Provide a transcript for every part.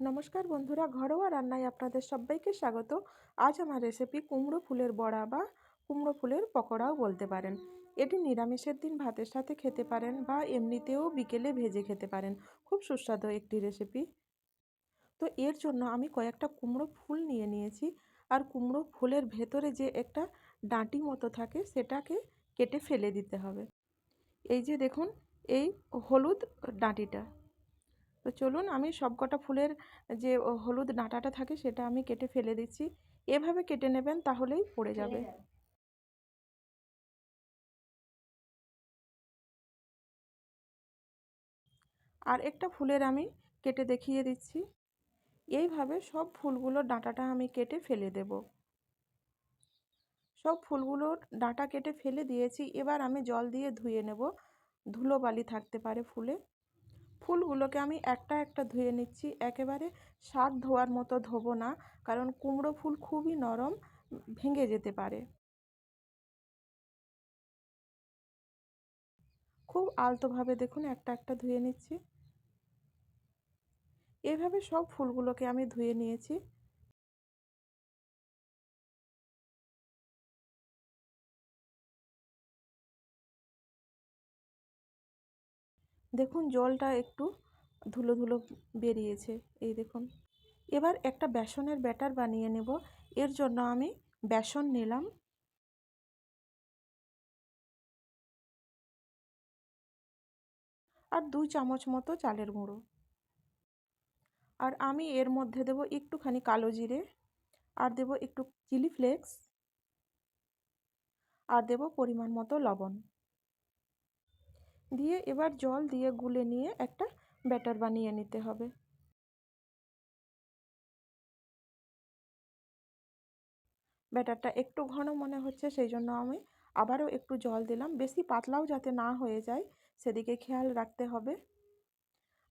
নমস্কার বন্ধুরা, ঘরোয়া রান্নায় আপনাদের সবাইকে স্বাগত। আজ আমার রেসিপি কুমড়ো ফুলের বড়া বা কুমড়ো ফুলের পকোড়াও বলতে পারেন। এটি নিরামিষের দিন ভাতের সাথে খেতে পারেন বা এমনিতেও বিকেলে ভেজে খেতে পারেন। খুব সুস্বাদু একটি রেসিপি তো এর জন্য আমি কয়েকটা কুমড়ো ফুল নিয়ে নিয়েছি আর কুমড়ো ফুলের ভেতরে যে একটা ডাঁটি মতো থাকে সেটাকে কেটে ফেলে দিতে হবে। এই যে দেখুন, এই হলুদ ডাঁটিটা। তো চলুন আমি সবকটা ফুলের যে হলুদ ডাঁটাটা থাকে সেটা আমি কেটে ফেলে দিচ্ছি। এভাবে কেটে নেবেন তাহলেই পড়ে যাবে। আর একটা ফুলের আমি কেটে দেখিয়ে দিচ্ছি। এইভাবে সব ফুলগুলোর ডাঁটাটা আমি কেটে ফেলে দেব। সব ফুলগুলোর ডাঁটা কেটে ফেলে দিয়েছি। এবার আমি জল দিয়ে ধুয়ে নেব। ধুলো বালি থাকতে পারে ফুলে। ফুলগুলোকে আমি একটা একটা ধুয়ে নিচ্ছি। একেবারে শাক ধোয়ার মতো ধোবো না, কারণ কুমড়ো ফুল খুবই নরম, ভেঙে যেতে পারে। খুব আলতোভাবে দেখুন, একটা একটা ধুয়ে নিচ্ছি। এভাবে সব ফুলগুলোকে আমি ধুয়ে নিয়েছি। দেখুন, জলটা একটু ধুলো ধুলো বেরিয়েছে, এই দেখুন। এবার একটা বেসনের ব্যাটার বানিয়ে নেব, এর জন্য আমি বেসন নিলাম। আর দুই চামচ মতো চালের গুঁড়ো। আর আমি এর মধ্যে দেব একটুখানি কালো জিরে, আর দেব একটু চিলি ফ্লেক্স, আর দেব পরিমাণ মতো লবণ। দিয়ে এবার জল দিয়ে গুলে নিয়ে একটা ব্যাটার বানিয়ে নিতে হবে। ব্যাটারটা একটু ঘন মনে হচ্ছে সেই জন্য আমি আবারও একটু জল দিলাম। বেশি পাতলাও যাতে না হয়ে যায়, সেদিকে খেয়াল রাখতে হবে।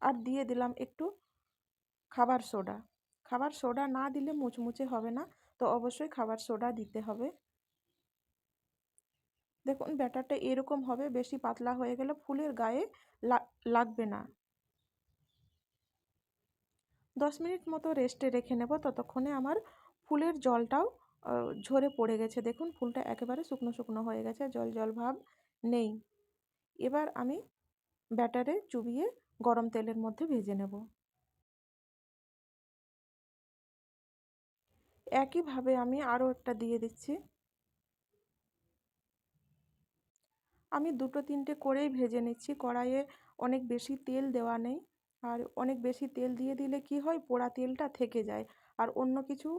আর দিয়ে দিলাম একটু খাবার সোডা। খাবার সোডা না দিলে মুচমুচে হবে না, তো অবশ্যই খাবার সোডা দিতে হবে। দেখুন, ব্যাটারটা এরকম হবে, বেশি পাতলা হয়ে গেলে ফুলের গায়ে লাগবে না। দশ মিনিট মতো রেস্টে রেখে নেব। ততক্ষণে আমার ফুলের জলটাও ঝরে পড়ে গেছে। দেখুন, ফুলটা একেবারে শুকনো শুকনো হয়ে গেছে, জল জল ভাব নেই। এবার আমি ব্যাটারে চুবিয়ে গরম তেলের মধ্যে ভেজে নেব। একইভাবে আমি আরও একটা দিয়ে দিচ্ছি। আমি দুটো তিনটে করেই ভেজে নিচ্ছি। কড়াইয়ে অনেক বেশি তেল দেওয়া নেই। আর অনেক বেশি তেল দিয়ে দিলে কি হয়? পোড়া তেলটা থেকে যায়। আর অন্য কিছু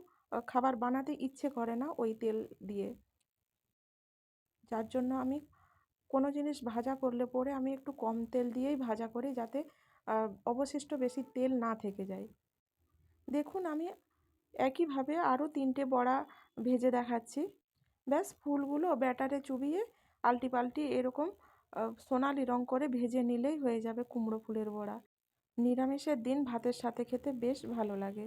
খাবার বানাতে ইচ্ছে করে না ওই তেল দিয়ে। যার জন্য আমি কোনো জিনিস ভাজা করলে পরে আমি একটু কম তেল দিয়েই ভাজা করি যাতে অবশিষ্ট বেশি তেল না থেকে যায়। দেখুন, আমি একইভাবে আরও তিনটে বড়া ভেজে দেখাচ্ছি। ব্যাস, ফুলগুলো ব্যাটারে চুবিয়ে আলটি পাল্টি এরকম সোনালি রং করে ভেজে নিলেই হয়ে যাবে কুমড়ো ফুলের বড়া। নিরামিষের দিন ভাতের সাথে খেতে বেশ ভালো লাগে।